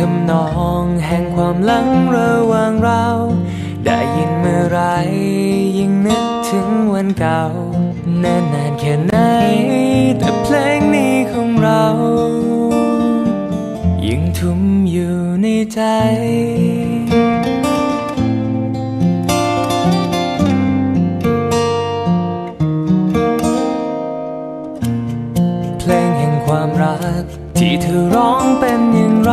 ทำนองแห่งความหลังระหว่างเรา ได้ยินเมื่อไรยิ่งนึกถึงวันเก่านานนานแค่ไหน แต่เพลงนี้ของเรา ยิ่งทุ่มอยู่ในใจเพลงแห่งความรัก ที่เธอร้องเป็นอย่างไร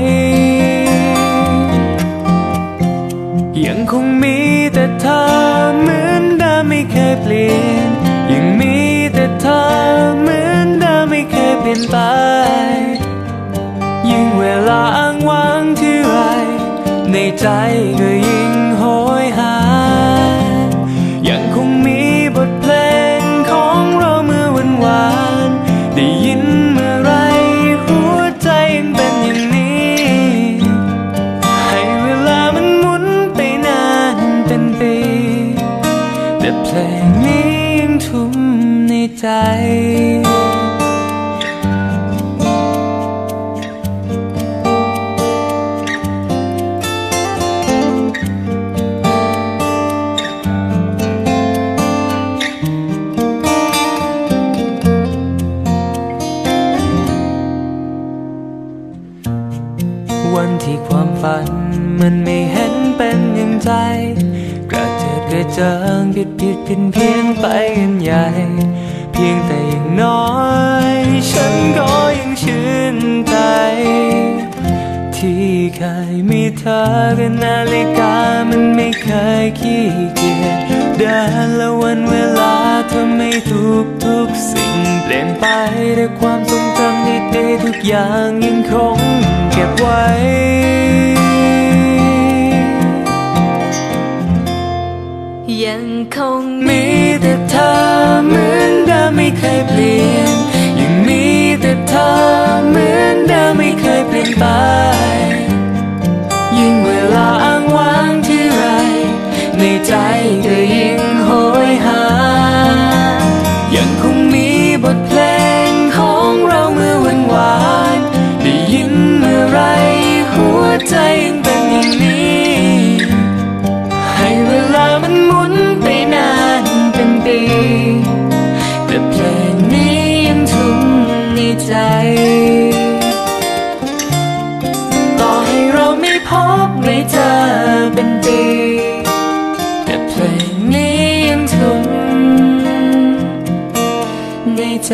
ยเปลี่ยน ยังมีแต่เธอเหมือนเดิมไม่เคยเปลี่ยนไป ยิ่งเวลาอ้างว้างที่ไรในใจก็ยิ่ง ใจ วันที่ความฝันมันไม่เห็นเป็นอย่างใจกระเจิดกระเจิงผิดผิดเพี้ยนเพี้ยนไปกันใหญ่ พียงแต่อย่างน้อย ฉันก็ยังชื่นใจ ที่เคยมีเธอกับนาฬิกามันไม่เคยขี้เกียจเดินและวันเวลาเธอไม่ทุกทุกๆสิ่งเปลี่ยนไปแต่ความทรงจำดีๆทุกอย่างยังคงเก็บไว้ ใจต่อให้เราไม่พบไม่เจอเป็นปีแต่เพลงนี้ยังทุ่มในใจ